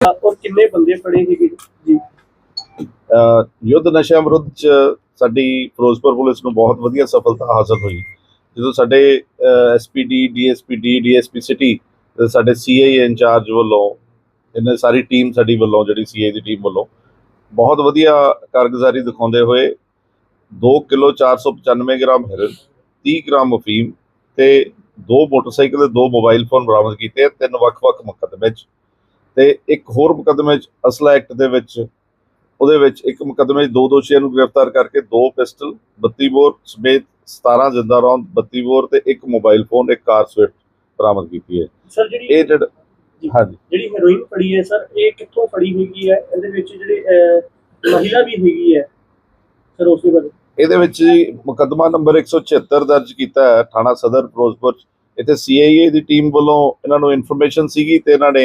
ਔਰ ਕਿੰਨੇ ਬੰਦੇ ਫੜੇ ਸੀਗੇ ਜੀ? ਅਹ ਯੁੱਧ ਨਸ਼ਿਆਂ ਵਿਰੁੱਧ ਚ ਸਾਡੀ ਫਿਰੋਜ਼ਪੁਰ ਪੁਲਿਸ ਨੂੰ ਬਹੁਤ ਵਧੀਆ ਸਫਲਤਾ ਹਾਸਲ ਹੋਈ। ਜਦੋਂ ਸਾਡੇ ਐਸਪੀਡੀ ਡੀਐਸਪੀਡੀ ਡੀਐਸਪੀ ਸਿਟੀ ਤੇ ਸਾਡੇ ਸੀਆਈ ਇੰਚਾਰਜ ਵੱਲੋਂ, ਇਹਨਾਂ ਸਾਰੀ ਟੀਮ ਸਾਡੀ ਵੱਲੋਂ, ਜਿਹੜੀ ਸੀਆਈ ਦੀ ਟੀਮ ਵੱਲੋਂ ਬਹੁਤ ਵਧੀਆ ਕਾਰਗੁਜ਼ਾਰੀ ਦਿਖਾਉਂਦੇ ਹੋਏ 2 ਕਿਲੋ 495 ਗ੍ਰਾਮ ਹੈਰੋਇਨ 30 ਗ੍ਰਾਮ ਅਫੀਮ ਤੇ ਦੋ ਮੋਟਰਸਾਈਕਲ ਤੇ ਦੋ ਮੋਬਾਈਲ ਫੋਨ ਬਰਾਮਦ ਕੀਤੇ ਤਿੰਨ ਵੱਖ-ਵੱਖ ਮੁਕੱਦਮੇ ਵਿੱਚ ਤੇ ਇੱਕ ਹੋਰ ਮੁਕੱਦਮੇ 'ਚ ਅਸਲਾ ਐਕਟ ਦੇ ਵਿੱਚ ਉਹਦੇ ਵਿੱਚ ਇੱਕ ਮੁਕੱਦਮੇ 'ਚ ਦੋ ਦੋਸ਼ੀਆਂ ਨੂੰ ਗ੍ਰਿਫਤਾਰ ਕਰਕੇ ਦੋ ਪਿਸਟਲ 32 ਬੋਰ ਸਮੇਤ 17 ਜਿੰਦਾ ਰੌਂਦ 32 ਬੋਰ ਤੇ ਇੱਕ ਮੋਬਾਈਲ ਫੋਨ ਇੱਕ ਕਾਰ ਸਵਿਫਟ ਬਰਾਮਦ ਕੀਤੀ ਹੈ। ਸਰ ਜਿਹੜੀ ਇਹ ਜਿਹੜਾ ਹਾਂਜੀ। ਜਿਹੜੀ ਹੈਰੋਇਨ ਫੜੀ ਹੈ ਸਰ ਇਹ ਕਿੱਥੋਂ ਫੜੀ ਹੈਗੀ ਹੈ? ਇਹਦੇ ਵਿੱਚ ਜਿਹੜੇ ਮਹਿਲਾ ਵੀ ਹੈਗੀ ਹੈ। ਸਰ ਉਸ ਬਾਰੇ ਇਹਦੇ ਵਿੱਚ ਮੁਕੱਦਮਾ ਨੰਬਰ 176 ਦਰਜ ਕੀਤਾ ਹੈ ਥਾਣਾ ਸਦਰ ਫਿਰੋਜ਼ਪੁਰ। ਇੱਥੇ ਸੀਆਈਏ ਦੀ ਟੀਮ ਵੱਲੋਂ ਇਹਨਾਂ ਨੂੰ ਇਨਫੋਰਮੇਸ਼ਨ ਸੀਗੀ ਤੇ ਇਹਨਾਂ ਨੇ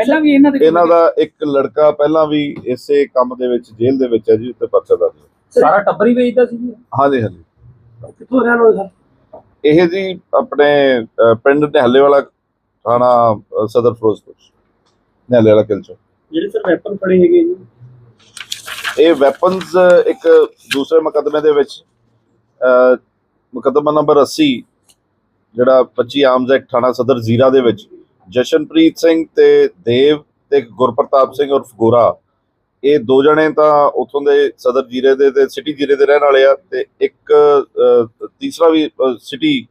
ਪਹਿਲਾਂ ਵੀ ਇਹਨਾਂ ਦੇ ਇਹਨਾਂ ਦਾ ਇੱਕ ਲੜਕਾ ਪਹਿਲਾਂ ਵੀ ਇਸੇ ਕੰਮ ਦੇ ਵਿੱਚ ਜੇਲ੍ਹ ਦੇ ਵਿੱਚ ਹੈ ਜੀ ਉੱਤੇ ਪਰਚਾ ਦਰਜ ਹੈ। ਸਾਰਾ ਟੱਬਰ ਹੀ ਵੇਚਦਾ ਸੀ ਜੀ? ਹਾਂਜੀ ਹਾਂਜੀ। ਕਿੱਥੋਂ ਰਹਿਣ ਵਾਲੇ ਸਰ ਇਹ ਜੀ ਆਪਣੇ ਅ, ਪਿੰਡ ਨਿਹੱਲੇ ਵਾਲਾ ਥਾਣਾ ਸਦਰ ਫਿਰੋਜ਼ਪੁਰ ਨਿਹੱਲੇ ਵਾਲਾ ਕਿਲਚੋ ਜਿਹੜੇ ਸਰ ਵੈਪਨ ਫੜੇ ਹੈਗੇ ਜੀ। ਇਹ ਵੈਪਨਸ ਇੱਕ ਦੂਸਰੇ ਮੁਕੱਦਮੇ ਦੇ ਵਿੱਚ ਅ, ਮੁਕੱਦਮਾ ਨੰਬਰ 80 ਜਿਹੜਾ 25 ਆਰਮਜ਼ ਐਕਟ ਥਾਣਾ ਸਦਰ ਜ਼ੀਰਾ ਦੇ ਵਿੱਚ। ਜਸ਼ਨਪ੍ਰੀਤ ਸਿੰਘ ਤੇ ਦੇਵ ਤੇ ਗੁਰਪ੍ਰਤਾਪ ਸਿੰਘ ਉਰਫ ਗੋਰਾ, ਇਹ ਦੋ ਜਣੇ ਤਾਂ ਉਥੋਂ ਦੇ ਸਦਰ ਜੀਰੇ ਦੇ ਤੇ ਸਿਟੀ ਜੀਰੇ ਦੇ ਰਹਿਣ ਵਾਲੇ ਆ ਤੇ ਇੱਕ ਤੀਸਰਾ ਵੀ ਸਿਟੀ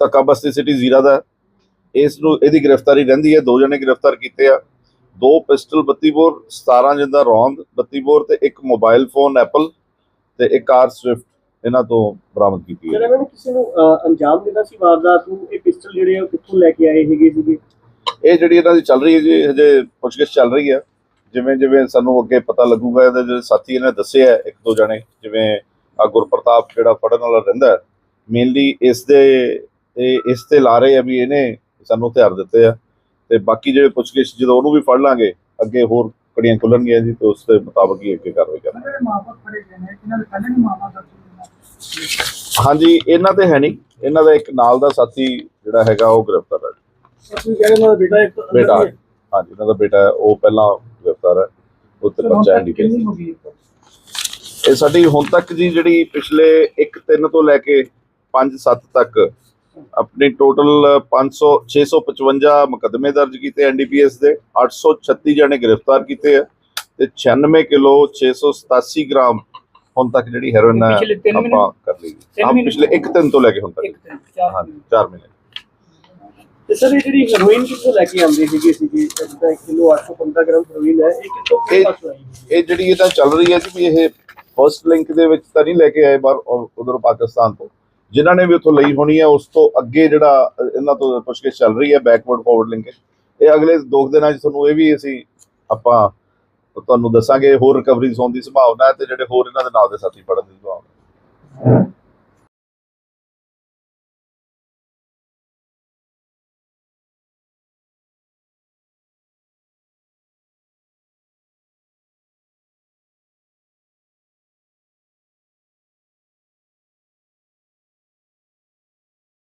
ਤੱਕਾ ਬਸਤੀ ਸਿਟੀ ਜ਼ੀਰਾ ਦਾ ਇਸ ਨੂੰ, ਇਹਦੀ ਗ੍ਰਿਫਤਾਰੀ ਰਹਿੰਦੀ ਹੈ, ਦੋ ਜਣੇ ਗ੍ਰਿਫਤਾਰ ਕੀਤੇ ਆ। ਦੋ ਪਿਸਟਲ 32 ਬੋਰ 17 ਜਿੰਦਾ ਰੌਂਦ 32 ਬੋਰ ਤੇ ਇੱਕ ਮੋਬਾਈਲ ਫੋਨ ਐਪਲ ਤੇ ਇੱਕ ਕਾਰ ਸਵਿਫਟ, ਇਹਨਾਂ ਤੋਂ ਬਰਾਮਦ ਕੀਤੀ ਸਰ ਹੈ ਇਹਨਾਂ ਨੇ ਕਿਸੇ ਨੂੰ ਅੰਜਾਮ ਦੇਣਾ ਸੀ ਵਾਰਦਾਤ ਨੂੰ? ਇਹ ਪਿਸਟਲ ਜਿਹੜੇ ਆ ਕਿੱਥੋਂ ਲੈ ਕੇ ਆਏ ਹੈਗੇ ਸੀਗੇ? ਇਹ ਜਿਹੜੀ ਇਹਨਾਂ ਦੀ ਚੱਲ ਰਹੀ ਹੈ ਜੀ ਹਜੇ ਪੁੱਛਗਿੱਛ ਚੱਲ ਰਹੀ ਹੈ। ਜਿਵੇਂ ਜਿਵੇਂ ਸਾਨੂੰ ਅੱਗੇ ਪਤਾ ਲੱਗੂਗਾ ਇਹਦੇ ਜਿਹੜੇ ਸਾਥੀ ਇਹਨੇ ਦੱਸਿਆ ਇੱਕ ਦੋ ਜਣੇ ਜਿਵੇਂ ਆ ਗੁਰਪ੍ਰਤਾਪ ਜਿਹੜਾ ਫੜਨ ਵਾਲਾ ਰਹਿੰਦਾ ਮੇਨਲੀ ਇਸ ਦੇ ਇਹ ਇਸ ਤੇ ਲਾ ਰਹੇ ਆ ਵੀ ਇਹਨੇ ਸਾਨੂੰ ਹਥਿਆਰ ਦਿੱਤੇ ਆ। ਤੇ ਬਾਕੀ ਜਿਹੜੇ ਪੁੱਛਗਿੱਛ ਜਦੋਂ ਉਹਨੂੰ ਵੀ ਫੜ ਲਾਂਗੇ ਅੱਗੇ ਹੋਰ ਕੜੀਆਂ ਖੁੱਲਣਗੀਆਂ ਜੀ ਤੇ ਉਸ ਦੇ ਮੁਤਾਬਕ ਹੀ ਅੱਗੇ ਕਾਰਵਾਈ ਕਰਾਂਗੇ। ਹਾਂਜੀ ਇਹਨਾਂ ਤੇ ਹੈ ਨਹੀਂ। ਇਹਨਾਂ ਦਾ ਇੱਕ ਨਾਲ ਦਾ ਸਾਥੀ ਜਿਹੜਾ ਹੈਗਾ ਉਹ ਗ੍ਰਿਫਤਾਰ ਹੈ ਬੇਟਾ ਇੱਕ ਅੰਦਰ ਬੇਟਾ ਹੀ। ਹੈ। ਹਾਂਜੀ ਇਹਨਾਂ ਦਾ ਬੇਟਾ ਹੈ। ਉਹ ਪਹਿਲਾਂ ਗ੍ਰਿਫਤਾਰ ਹੈ। ਉਹ ਤੇ ਬੱਚਾ ਇੰਡੀਕੇਟ ਕਿੰਨੀ ਹੋ ਗਈ ਇਹ? ਸਾਡੀ ਹੁਣ ਤੱਕ ਜੀ ਜਿਹੜੀ ਪਿਛਲੇ 1 3 ਤੋਂ ਲੈ ਕੇ 5 7 ਤੱਕ ਆਪਣੀ ਟੋਟਲ 500 655 ਮੁਕੱਦਮੇ ਦਰਜ ਕੀਤੇ ਐਨਡੀਪੀਐਸ ਦੇ। 836 ਜਣੇ ਗ੍ਰਿਫਤਾਰ ਕੀਤੇ ਆ। ਤੇ 96 ਕਿਲੋ 687 ਗ੍ਰਾਮ ਹੁਣ ਤੱਕ ਜਿਹੜੀ ਹੈਰੋਇਨ ਹੈ ਆਪਾਂ ਕਰ ਲਈ। ਹਾਂ? ਪਿਛਲੇ 1 3 ਤੋਂ ਲੈ ਕੇ ਹੁਣ ਤੱਕ। 4 ਮਹੀਨੇ। ਤੇ ਸਰ ਇਹ ਜਿਹੜੀ ਹੈਰੋਇਨ ਕਿੱਥੋਂ ਲੈ ਕੇ ਆਉਂਦੇ ਸੀਗੇ ਸੀਗੇ ਜਿੱਦਾਂ 1 ਕਿਲੋ 815 ਗ੍ਰਾਮ ਹੈਰੋਇਨ ਹੈ ਇਹ ਕਿੱਥੋਂ ਇਹ- ਪਾਸੋਂ ਆਈ ਇਹ ਜਿਹੜੀ ਇਹ ਤਾਂ ਚੱਲ ਰਹੀ ਹੈ ਜੀ ਵੀ ਇਹ ਫਰਸਟ ਲਿੰਕ ਦੇ ਵਿੱਚ ਤਾਂ ਨਹੀਂ ਲੈ ਕੇ ਆਏ ਬਾਹਰ ਉਧਰ ਪਾਕਿਸਤਾਨ ਤੋਂ। ਜਿਨ੍ਹਾਂ ਨੇ ਵੀ ਉੱਥੋਂ ਲਈ ਹੋਣੀ ਹੈ ਉਸ ਤੋਂ ਅੱਗੇ ਜਿਹੜਾ ਅ, ਇਹਨਾਂ ਤੋਂ ਪੁੱਛਗਿੱਛ ਚੱਲ ਰਹੀ ਹੈ ਬੈਕਵਰਡ ਫਾਰਵਰਡ ਲਿੰਕ ਇਹ ਅਗਲੇ ਦੋ ਕੁ ਦਿਨਾਂ 'ਚ ਤੁਹਾਨੂੰ ਇਹ ਵੀ ਅਸੀਂ ਆਪਾਂ ਤੁਹਾਨੂੰ ਦੱਸਾਂਗੇ ਹੋਰ ਰਿਕਵਰੀਜ਼ ਹੋਣ ਦੀ ਸੰਭਾਵਨਾ ਹੈ ਤੇ ਜਿਹੜੇ ਹੋਰ ਇਹਨਾਂ ਦੇ ਨਾਲ ਦੇ ਸਾਥੀ ਫੜਨ ਦੀ ਸੰਭਾਵਨਾ ਹੈ।